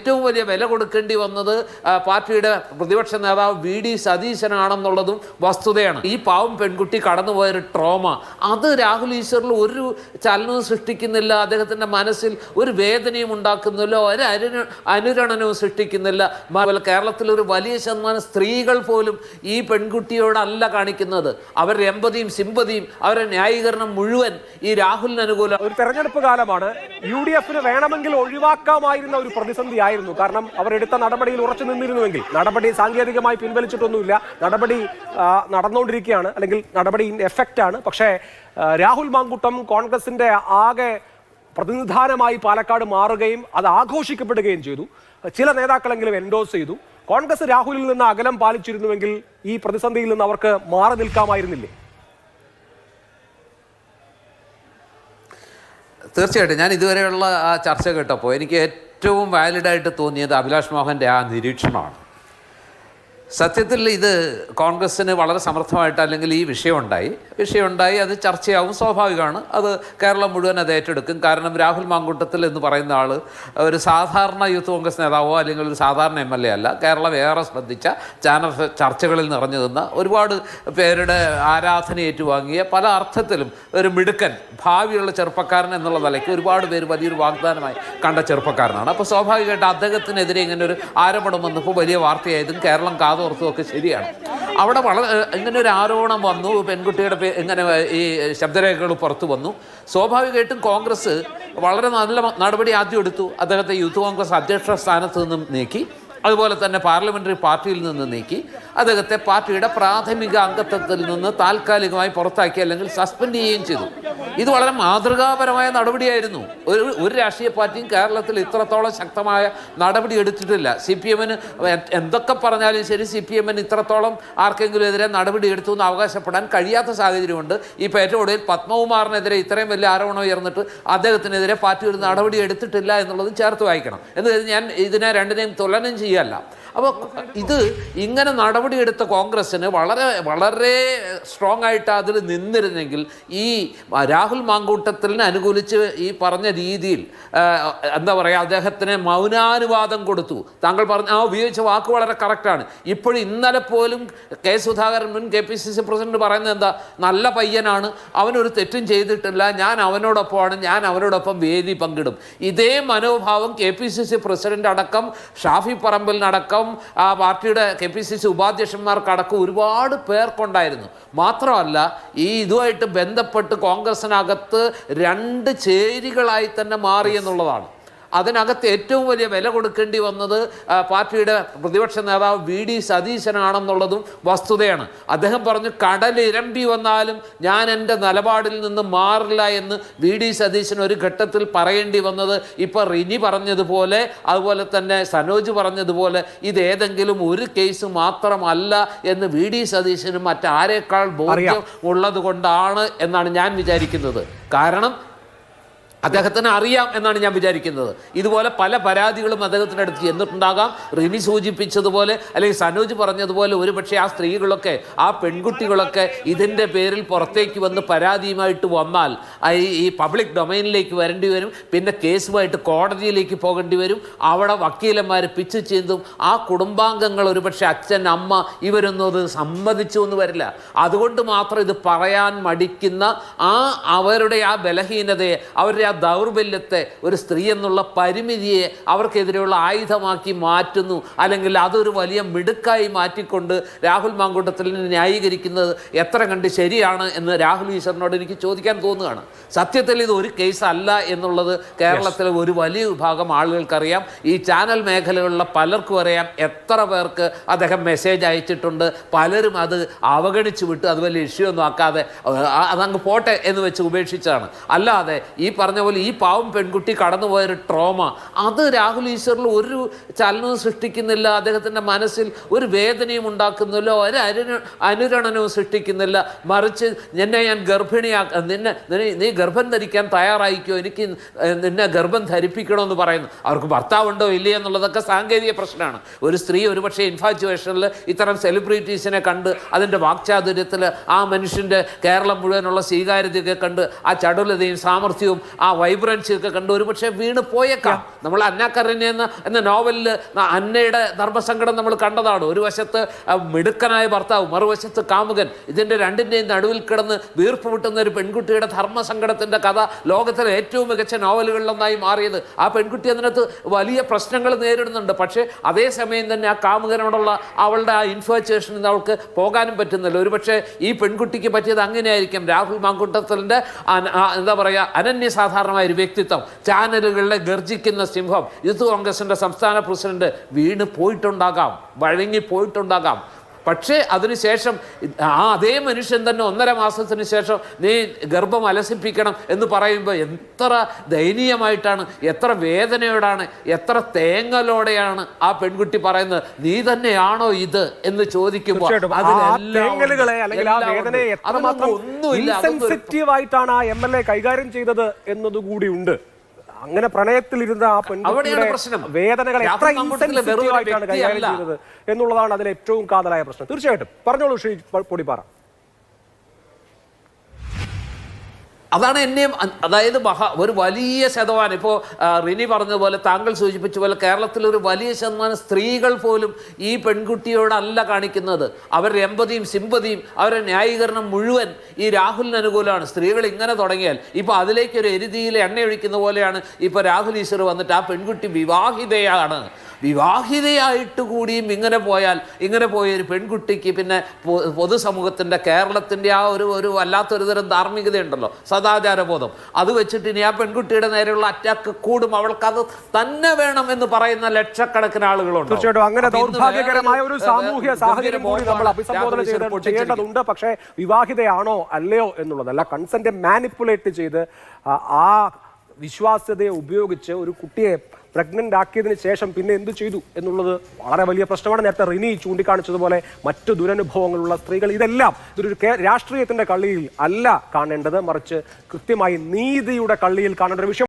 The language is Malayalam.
ഏറ്റവും വലിയ വില കൊടുക്കേണ്ടി വന്നത് പാർട്ടിയുടെ പ്രതിപക്ഷ നേതാവ് വി ഡി സതീശനാണെന്നുള്ളതും വസ്തുതയാണ്. ഈ പാവം പെൺകുട്ടി കടന്നുപോയൊരു ട്രോമ അത് രാഹുൽ ഈശ്വറിൽ ഒരു ചലനവും സൃഷ്ടിക്കുന്നില്ല. അദ്ദേഹത്തിന്റെ മനസ്സിൽ ഒരു വേദനയും ഉണ്ടാക്കുന്നില്ല. ഒരു അനു അനുരണനവും സൃഷ്ടിക്കുന്നില്ല. കേരളത്തിൽ ഒരു വലിയ ശതമാനം സ്ത്രീകൾ പോലും ഈ പെൺകുട്ടിയോടല്ല കാണിക്കുന്നത്. അവരുടെ എമ്പതിയും സിമ്പതിയും അവരുടെ ന്യായീകരണം മുഴുവൻ ഈ രാഹുലിന് അനുകൂലം. ഒരു തെരഞ്ഞെടുപ്പ് കാലമാണ് യു ഡി എഫിന് വേണമെങ്കിൽ ഒഴിവാക്കാമായിരുന്ന ഒരു പ്രതിസന്ധി ആയിരുന്നു കാരണം അവർ എടുത്ത നടപടിയിൽ ഉറച്ചു നിന്നിരുന്നുവെങ്കിൽ നടപടി സാങ്കേതികമായി പിൻവലിച്ചിട്ടൊന്നുമില്ല. നടപടി നടന്നുകൊണ്ടിരിക്കുകയാണ് അല്ലെങ്കിൽ നടപടി എഫക്റ്റ് ആണ്. പക്ഷേ രാഹുൽ മാങ്കുട്ടം കോൺഗ്രസിന്റെ ആകെ പ്രതിനിധാനമായി പാലക്കാട് മാറുകയും അത് ആഘോഷിക്കപ്പെടുകയും ചെയ്തു. ചില നേതാക്കളെങ്കിലും എൻഡോസ് ചെയ്തു. കോൺഗ്രസ് രാഹുലിൽ നിന്ന് അകലം പാലിച്ചിരുന്നുവെങ്കിൽ ഈ പ്രതിസന്ധിയിൽ നിന്ന് അവർക്ക് മാറി നിൽക്കാമായിരുന്നില്ലേ? തീർച്ചയായിട്ടും. ഞാൻ ഇതുവരെയുള്ള ആ ചർച്ച കേട്ടപ്പോൾ എനിക്ക് ഏറ്റവും വാലിഡായിട്ട് തോന്നിയത് അഭിലാഷ് മോഹന്റെ ആ നിരീക്ഷണമാണ്. സത്യത്തിൽ ഇത് കോൺഗ്രസ്സിന് വളരെ സമർത്ഥമായിട്ട് അല്ലെങ്കിൽ ഈ വിഷയമുണ്ടായി വിഷയമുണ്ടായി അത് ചർച്ചയാവും. സ്വാഭാവികമാണ്. അത് കേരളം മുഴുവൻ അത് ഏറ്റെടുക്കും. കാരണം രാഹുൽ മാങ്കൂട്ടത്തിൽ എന്ന് പറയുന്ന ആൾ ഒരു സാധാരണ യൂത്ത് കോൺഗ്രസ് നേതാവോ അല്ലെങ്കിൽ ഒരു സാധാരണ എം എൽ എ അല്ല കേരളം ഏറെ ശ്രദ്ധിച്ച ചാനൽ ചർച്ചകളിൽ നിറഞ്ഞു നിന്ന ഒരുപാട് പേരുടെ ആരാധന ഏറ്റുവാങ്ങിയ പല അർത്ഥത്തിലും ഒരു മിടുക്കൻ ഭാവിയുള്ള ചെറുപ്പക്കാരൻ എന്നുള്ള നിലയ്ക്ക് ഒരുപാട് പേര് വലിയൊരു വാഗ്ദാനമായി കണ്ട ചെറുപ്പക്കാരനാണ്. അപ്പോൾ സ്വാഭാവികമായിട്ട് അദ്ദേഹത്തിനെതിരെ ഇങ്ങനെ ഒരു ആരോപണം വന്നപ്പോൾ വലിയ വാർത്തയായതും കേരളം കാതോർത്തും ഒക്കെ ശരിയാണ്. അവിടെ വളരെ ഇങ്ങനെ ഒരു ആരോപണം വന്നു. പെൺകുട്ടിയുടെ ഇങ്ങനെ ഈ ശബ്ദരേഖകൾ പുറത്തു വന്നു. സ്വാഭാവികമായിട്ടും കോൺഗ്രസ് വളരെ നല്ല നടപടി ആദ്യം എടുത്തു. അദ്ദേഹത്തെ യൂത്ത് കോൺഗ്രസ് അധ്യക്ഷ സ്ഥാനത്ത് നിന്നും നീക്കി. അതുപോലെ തന്നെ പാർലമെന്ററി പാർട്ടിയിൽ നിന്ന് നീക്കി അദ്ദേഹത്തെ പാർട്ടിയുടെ പ്രാഥമിക അംഗത്വത്തിൽ നിന്ന് താൽക്കാലികമായി പുറത്താക്കി അല്ലെങ്കിൽ സസ്പെൻഡ് ചെയ്യുകയും ചെയ്തു. ഇത് വളരെ മാതൃകാപരമായ നടപടിയായിരുന്നു. ഒരു ഒരു രാഷ്ട്രീയ പാർട്ടിയും കേരളത്തിൽ ഇത്രത്തോളം ശക്തമായ നടപടി എടുത്തിട്ടില്ല. സി പി എമ്മിന് എന്തൊക്കെ പറഞ്ഞാലും ശരി സി പി എമ്മിന് ഇത്രത്തോളം ആർക്കെങ്കിലും എതിരെ നടപടി എടുത്തു എന്ന് അവകാശപ്പെടാൻ കഴിയാത്ത സാഹചര്യമുണ്ട്. ഇപ്പോൾ ഏറ്റവും ഒടുവിൽ പത്മകുമാറിനെതിരെ ഇത്രയും വലിയ ആരോപണം ഉയർന്നിട്ട് അദ്ദേഹത്തിനെതിരെ പാർട്ടി ഒരു നടപടി എടുത്തിട്ടില്ല എന്നുള്ളത് ചേർത്ത് വായിക്കണം. എന്ന് ഞാൻ ഇതിനെ രണ്ടിനെയും തുലനം ചെയ്യല്ല അപ്പോൾ ഇത് ഇങ്ങനെ നടപടിയെടുത്ത കോൺഗ്രസ്സിന് വളരെ വളരെ സ്ട്രോങ് ആയിട്ട് അതിൽ നിന്നിരുന്നെങ്കിൽ ഈ രാഹുൽ മാങ്കൂട്ടത്തിലിനെ അനുകൂലിച്ച് ഈ പറഞ്ഞ രീതിയിൽ എന്താ പറയുക അദ്ദേഹത്തിന് മൗനാനുവാദം കൊടുത്തു. താങ്കൾ പറഞ്ഞ ആ ഉപയോഗിച്ച വാക്ക് വളരെ കറക്റ്റാണ് ഇപ്പോഴും ഇന്നലെ പോലും കെ സുധാകരൻ മുൻ K P C C president പറയുന്നത് എന്താ? നല്ല പയ്യനാണ്. അവനൊരു തെറ്റും ചെയ്തിട്ടില്ല. ഞാൻ അവനോടൊപ്പമാണ്. ഞാൻ അവനോടൊപ്പം വേദി പങ്കിടും. ഇതേ മനോഭാവം K P C C president അടക്കം ഷാഫി പറമ്പിൽ പറമ്പലിനടക്കം ആ പാർട്ടിയുടെ കെ പി സി സി ഉപാധ്യക്ഷന്മാർക്കടക്കം ഒരുപാട് പേർക്കുണ്ടായിരുന്നു. മാത്രമല്ല ഈ ഇതുമായിട്ട് ബന്ധപ്പെട്ട് കോൺഗ്രസിനകത്ത് രണ്ട് ചേരികളായി തന്നെ മാറി എന്നുള്ളതാണ്. അതിനകത്ത് ഏറ്റവും വലിയ വില കൊടുക്കേണ്ടി വന്നത് പാർട്ടിയുടെ പ്രതിപക്ഷ നേതാവ് വി ഡി സതീശനാണെന്നുള്ളതും വസ്തുതയാണ്. അദ്ദേഹം പറഞ്ഞു കടൽ ഇരമ്പി വന്നാലും ഞാൻ എന്റെ നിലപാടിൽ നിന്ന് മാറില്ല എന്ന് വി ഡി സതീശൻ ഒരു ഘട്ടത്തിൽ പറയേണ്ടി വന്നത്. ഇപ്പോൾ റിനി പറഞ്ഞതുപോലെ അതുപോലെ തന്നെ സനോജ് പറഞ്ഞതുപോലെ ഇതേതെങ്കിലും ഒരു കേസ് മാത്രമല്ല എന്ന് വി ഡി സതീശനും മറ്റാരേക്കാൾ ബോധ്യം ഉള്ളത് കൊണ്ടാണ് എന്നാണ് ഞാൻ വിചാരിക്കുന്നത്. കാരണം അദ്ദേഹത്തിന് അറിയാം എന്നാണ് ഞാൻ വിചാരിക്കുന്നത്. ഇതുപോലെ പല പരാതികളും അദ്ദേഹത്തിന്റെ അടുത്ത് ചെന്നിട്ടുണ്ടാകാം. റിനി സൂചിപ്പിച്ചതുപോലെ അല്ലെങ്കിൽ സനോജ് പറഞ്ഞതുപോലെ ഒരുപക്ഷെ ആ സ്ത്രീകളൊക്കെ ആ പെൺകുട്ടികളൊക്കെ ഇതിന്റെ പേരിൽ പുറത്തേക്ക് വന്ന് പരാതിയുമായിട്ട് വന്നാൽ ഈ- പബ്ലിക് ഡൊമൈനിലേക്ക് വരേണ്ടി വരും. പിന്നെ കേസുമായിട്ട് കോടതിയിലേക്ക് പോകേണ്ടി വരും. അവിടെ വക്കീലന്മാർ പിച്ച് ചെയ്തും ആ കുടുംബാംഗങ്ങൾ ഒരുപക്ഷെ അച്ഛൻ അമ്മ ഇവരൊന്നും അത് സമ്മതിച്ചു എന്ന് വരില്ല. അതുകൊണ്ട് മാത്രം ഇത് പറയാൻ മടിക്കുന്ന ആ അവരുടെ ആ ബലഹീനതയെ അവരുടെ ആ ദൗർബല്യത്തെ ഒരു സ്ത്രീ എന്നുള്ള പരിമിതിയെ അവർക്കെതിരെയുള്ള ആയുധമാക്കി മാറ്റുന്നു. അല്ലെങ്കിൽ അതൊരു വലിയ മിടുക്കായി മാറ്റിക്കൊണ്ട് രാഹുൽ മാങ്കൂട്ടത്തിലിനെ ന്യായീകരിക്കുന്നത് എത്ര കണ്ട് ശരിയാണ് എന്ന് രാഹുൽ ഈശ്വറിനോട് എനിക്ക് ചോദിക്കാൻ തോന്നുകയാണ്. സത്യത്തിൽ ഇത് ഒരു കേസല്ല അല്ല എന്നുള്ളത് കേരളത്തിലെ ഒരു വലിയ വിഭാഗം ആളുകൾക്കറിയാം. ഈ ചാനൽ മേഖലകളിലുള്ള പലർക്കും അറിയാം എത്ര പേർക്ക് അദ്ദേഹം മെസ്സേജ് അയച്ചിട്ടുണ്ട്. പലരും അത് അവഗണിച്ചു വിട്ട് അത് വലിയ ഇഷ്യൂ ഒന്നും ആക്കാതെ അതങ്ങ് പോട്ടെ എന്ന് വെച്ച് ഉപേക്ഷിച്ചാണ് അല്ലാതെ ഈ പറഞ്ഞ പോലെ ഈ പാവം പെൺകുട്ടി കടന്നുപോയൊരു ട്രോമ അത് രാഹുൽ ഈശ്വറിൽ ഒരു ചലനവും സൃഷ്ടിക്കുന്നില്ല. അദ്ദേഹത്തിന്റെ മനസ്സിൽ ഒരു വേദനയും ഉണ്ടാക്കുന്നില്ല. ഒരു അനു അനുരണനവും സൃഷ്ടിക്കുന്നില്ല. മറിച്ച് നിന്നെ ഞാൻ ഗർഭിണിയാക്ക നിന്നെ നീ ഗർഭം ധരിക്കാൻ തയ്യാറായിക്കോ? എനിക്ക് നിന്നെ ഗർഭം ധരിപ്പിക്കണമെന്ന് പറയുന്നു. അവർക്ക് ഭർത്താവുണ്ടോ ഇല്ലേ എന്നുള്ളതൊക്കെ സാങ്കേതിക പ്രശ്നമാണ്. ഒരു സ്ത്രീ ഒരുപക്ഷെ ഇൻഫാച്ചുവേഷനിൽ ഇത്തരം സെലിബ്രിറ്റീസിനെ കണ്ട് അതിന്റെ വാക്ചാതുര്യത്തിൽ ആ മനുഷ്യന്റെ കേരളം മുഴുവനുള്ള സ്വീകാര്യതയൊക്കെ കണ്ട് ആ ചടുലതയും സാമർഥ്യവും ആ വൈബ്രൻസി ഒക്കെ കണ്ട് ഒരു പക്ഷേ വീണ് പോയേക്കാം. നമ്മൾ അന്ന കരനെ എന്ന എന്ന നോവലിൽ അന്നയുടെ ധർമ്മസങ്കടം നമ്മൾ കണ്ടതാണ്. ഒരു വശത്ത് മിടുക്കനായ ഭർത്താവ് മറുവശത്ത് കാമുകൻ. ഇതിന്റെ രണ്ടിന്റെയും നടുവിൽ കിടന്ന് വീർപ്പ് വിട്ടുന്ന ഒരു പെൺകുട്ടിയുടെ ധർമ്മസങ്കടത്തിന്റെ കഥ ലോകത്തിലെ ഏറ്റവും മികച്ച നോവലുകളിലൊന്നായി മാറിയത്. ആ പെൺകുട്ടി അതിനകത്ത് വലിയ പ്രശ്നങ്ങൾ നേരിടുന്നുണ്ട്. പക്ഷേ അതേസമയം തന്നെ ആ കാമുകനോടുള്ള അവളുടെ ആ ഇൻഫോച്ചുവേഷനിൽ നിന്ന് അവൾക്ക് പോകാനും പറ്റുന്നില്ല. ഒരുപക്ഷെ ഈ പെൺകുട്ടിക്ക് പറ്റിയത് അങ്ങനെയായിരിക്കും. രാഹുൽ മാങ്കുട്ടത്തലിന്റെ എന്താ പറയുക അനന്യസാധാരണമായ ഒരു വ്യക്തിത്വം. ചാനലുകളിലെ ഗർജിക്കുന്ന സിംഹം. യൂത്ത് കോൺഗ്രസിന്റെ സംസ്ഥാന പ്രസിഡന്റ് വീണ് പോയിട്ടുണ്ടാകാം. വഴങ്ങി പോയിട്ടുണ്ടാകാം. പക്ഷേ അതിനുശേഷം ആ അതേ മനുഷ്യൻ തന്നെ ഒന്നര മാസത്തിന് ശേഷം നീ ഗർഭം അലസിപ്പിക്കണം എന്ന് പറയുമ്പോൾ എത്ര ദയനീയമായിട്ടാണ് എത്ര വേദനയോടാണ് എത്ര തേങ്ങലോടെയാണ് ആ പെൺകുട്ടി പറയുന്നത് നീ തന്നെയാണോ ഇത്? എന്ന് ചോദിക്കുമ്പോൾ ഒന്നുമില്ല. അതൊന്നും ആയിട്ടാണ് ആ എം എൽ എ കൈകാര്യം ചെയ്തത് എന്നതുകൂടി ഉണ്ട്. അങ്ങനെ പ്രണയത്തിലിരുന്ന ആ പെൺകുട്ടിയുടെ. വേദനകൾ എത്ര ഇൻസെൻസിറ്റീവായിട്ടാണ് കൈകാര്യം ചെയ്തത് എന്നുള്ളതാണ് അതിലെ ഏറ്റവും കാതലായ പ്രശ്നം. തീർച്ചയായിട്ടും. പറഞ്ഞോളൂ ശ്രീ പൊടിപ്പാറ. അതാണ് എന്നെയും അതായത് മഹാ ഒരു വലിയ ശതമാനം. ഇപ്പോൾ റിനി പറഞ്ഞതുപോലെ താങ്കൾ സൂചിപ്പിച്ച പോലെ കേരളത്തിൽ ഒരു വലിയ ശതമാനം സ്ത്രീകൾ പോലും ഈ പെൺകുട്ടിയോടല്ല കാണിക്കുന്നത്. അവരുടെ എമ്പതിയും സിമ്പതിയും അവരുടെ ന്യായീകരണം മുഴുവൻ ഈ രാഹുലിന് അനുകൂലമാണ്. സ്ത്രീകൾ ഇങ്ങനെ തുടങ്ങിയാൽ ഇപ്പോൾ അതിലേക്ക് ഒരു എരുതിയിൽ എണ്ണയൊഴിക്കുന്ന പോലെയാണ് ഇപ്പോൾ രാഹുൽ ഈശ്വർ വന്നിട്ട് ആ പെൺകുട്ടി വിവാഹിതയാണ്. വിവാഹിതയായിട്ട് കൂടിയും ഇങ്ങനെ പോയാൽ ഇങ്ങനെ പോയ ഒരു പെൺകുട്ടിക്ക് പിന്നെ പൊതുസമൂഹത്തിന്റെ കേരളത്തിന്റെ ആ ഒരു ഒരു വല്ലാത്തൊരു തരം ധാർമ്മികതയുണ്ടല്ലോ സദാചാരബോധം. അത് വെച്ചിട്ട് ഇനി ആ പെൺകുട്ടിയുടെ നേരെയുള്ള അറ്റാക്ക് കൂടും അവൾക്കത് തന്നെ വേണം എന്ന് പറയുന്ന ലക്ഷക്കണക്കിന് ആളുകളുണ്ട്. തീർച്ചയായിട്ടും അങ്ങനെ ദൗർഭാഗ്യകരമായ ഒരു സാമൂഹ്യ സാഹചര്യം കൂടി നമ്മൾ അഭിസംബോധന ചെയ്യേണ്ടതുണ്ട്. പക്ഷേ വിവാഹിതയാണോ അല്ലയോ എന്നുള്ളതല്ല കൺസെന്റ് മാനിപ്പുലേറ്റ് ചെയ്ത് ആ വിശ്വാസ്യതയെ ഉപയോഗിച്ച് ഒരു കുട്ടിയെ പ്രഗ്നന്റ് ആക്കിയതിന് ശേഷം പിന്നെ എന്ത് ചെയ്തു എന്നുള്ളത് വളരെ വലിയ പ്രശ്നമാണ്. നേരത്തെ റിനി ചൂണ്ടിക്കാണിച്ചതുപോലെ മറ്റു ദുരനുഭവങ്ങളുള്ള സ്ത്രീകൾ ഇതെല്ലാം ഇതൊരു രാഷ്ട്രീയത്തിന്റെ കള്ളിയിൽ അല്ല കാണേണ്ടത്. മറിച്ച് കൃത്യമായി നീതിയുടെ കള്ളിയിൽ കാണേണ്ട ഒരു വിഷയം